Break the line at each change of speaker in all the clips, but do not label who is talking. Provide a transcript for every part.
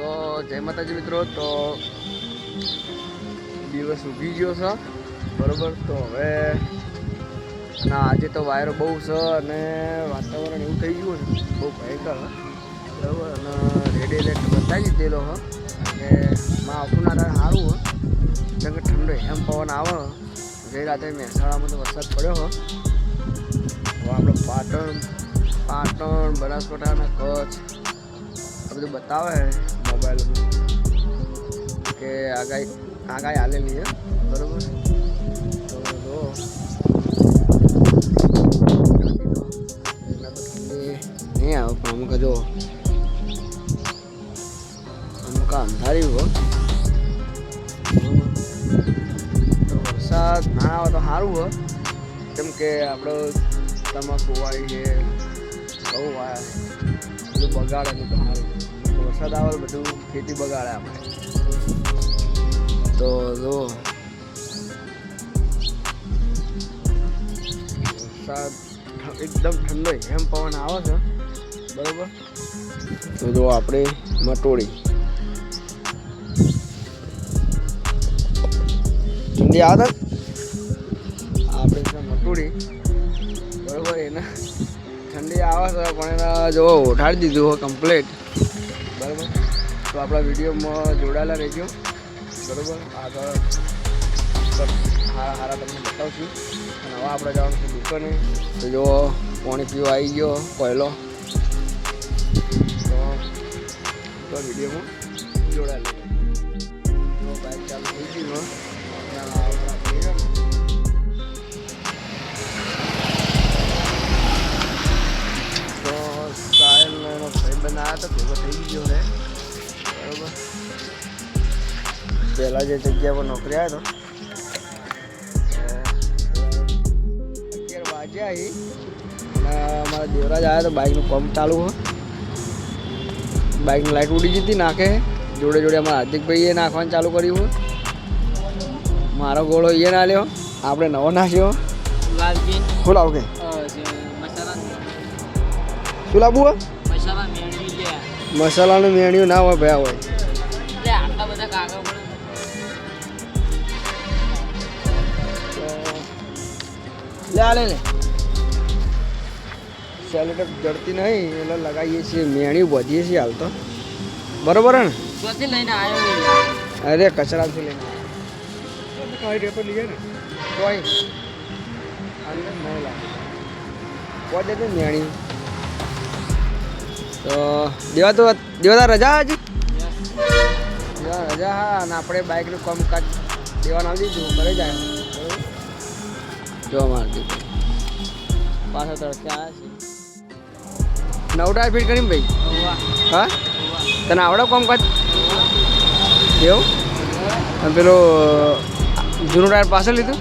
માતાજી મિત્રો, તો દિવસ ઉગી ગયો છે, બરોબર? તો હવે, ના, આજે તો વાયરો બહુ છે અને વાતાવરણ એવું થઈ ગયું ને બહુ ભયંકર બરાબર? અને રેડ એલર્ટ બતાવી દીધેલો હ. કે માં ના સારું હોય જેમ કે ઠંડો એમ પવન આવે ગઈ રાતે મહેસાણામાં તો વરસાદ પડ્યો, હો. આપણો પાટણ પાટણ બનાસકાંઠા અને કચ્છ બધું બતાવે મોબાઈલમાં કે આગાહી આગાહી આલેલી છે બરાબર તો જો નહીં આવે પણ અમુક જો અમુક અંધારી હો વરસાદ ના આવે તો સારું હોય કેમ કે આપણો તમાકુ વાળી છે ઘઉં વાળા બધું બગાડે વરસાદ આવે બધું ખેતી બગાડે આપણે. તો જો વરસાદ એકદમ ઠંડો એમ પવન આવે છે. બરોબર? તો જો આપણે મટોડી ઠંડી આવે? આપણે છે મટોડી બરોબર, એના ઠંડી આવે છે, પણ એના જો ઉઠાડી દીધું હોય કમ્પ્લીટ બરાબર? તો આપણા વિડીયોમાં જોડાયેલા રહેજો. બરાબર? આગળ સારા સારા તમને બતાવશું. અને હવે આપણે જવાનું છે દુકાને. તો જો, પાણી પીવો આવી ગયો, પહેલો. તો વિડીયોમાં જોડાયેલો બાઇક ચાલુ થઈ ગયું પહેલાં જે જગ્યા પર નોકરી આવ્યો હતો વાગ્યા અને દેવરાજ આવ્યા તો બાઇકનું પંપ ચાલુ હોય બાઇકની લાઇટ ઉડી જતી નાખે. જોડે જોડે અમારા હાર્દિકભાઈએ નાખવાનું ચાલુ કર્યું હોય મારો ગોળો એ ના લ્યો. આપણે નવો નાખ્યો. શું લાવું કે? શું લાવવું હોય મસાલાનું મેણ્યું ના હોય ભયા હોય.
આટલા બધા કાગળ પડે
ને. આલે સેલેટર જડતી નહીં એટલે લગાવીએ છીએ. મેણી વધીએ છીએ હાલ તો. બરોબર ને?
ક્યાંથી લઈને આવ્યો
અરે કચરાથી લઈને કઈ રેતો લઈએ ને. કોઈ અંદર નહીં લાગે. કોઈ દે મેણી તો દેવા તો દેવા રજા હજી? રજા હા અને આપણે બાઇકનું કામકાજ દેવાનું આવી દીધું ઘરે જાય જો મારતી
પાછો તડકે આવ્યા છે
નવ ટાયર ફિટ કરીને ભાઈ હા? તને આવડે કામકાજ એવું? અને પેલું જૂનું ટાયર પાછળ લીધું?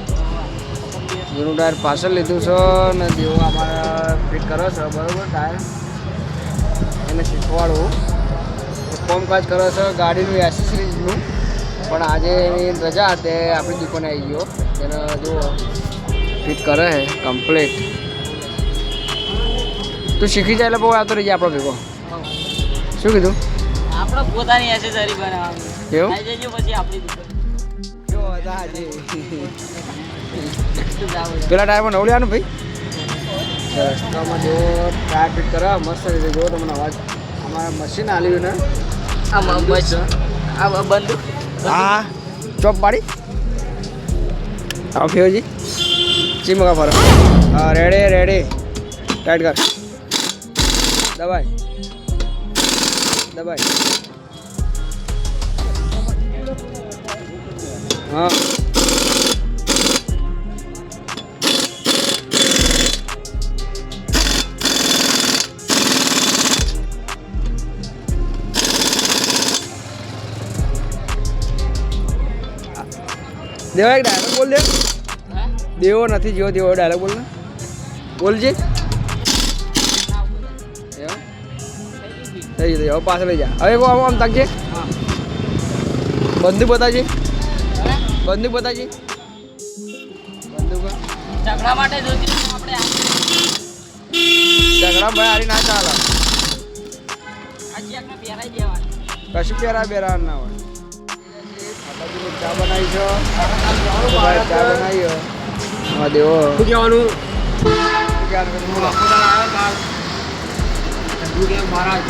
જૂનું ટાયર પાછળ લીધું છે ને જેવું અમારે ફિટ કરો છો બરોબર ટાયર? એને શીખવાડવું કામકાજ કરો છો ગાડીનું એસેસરીઝનું પણ આજે એની રજા તે આપણી દુકાને આવી ગયો. એનો જો ફિટ કરે છે કમ્પ્લીટ તું શીખી જાય એટલે બહુ આવતો રહી જાય આપણો ભેગો. શું કીધું?
આપણે પોતાની એસેસરી બનાવવાનું.
એવું?
આવી જજો પછી આપણી દુકાન.
પેલા ટાયરમાં નવું લેવાનું ભાઈ? રસ્તામાં જો ટાયર ફિટ કરવા મસ્ત રીતે જો તમને અવાજ. અમારા મશીન આલ્યું ને.
આ બસ આ બંધ
હા. ચોપ પાડી. આવ ફેવજી? ચીમકા ફરો હા રેડી રેડી ટાઈટ કર દબાઈ દબાઈ હા દેવા એક ડાયલોગ બોલ દે
હા
દેવો નથી જેવો તેવો ડાયલોગ બોલ ને. બોલજે થઈ ગયું હવે પાછળ લઈ જા. હવે કહો આમ તાકજે બંદૂક બતાવજે. બંદૂક બતાવજે. બંદૂક
ઝઘડા માટે જોઈતી આપણે
ઝઘડા ભાઈ હારી ના ચાલે. કશું પહેરા બેરા ના હોય. ચા બનાવી છો. ચા બનાવી. હા દેવો.
શું કહેવાનું? મહારાજ.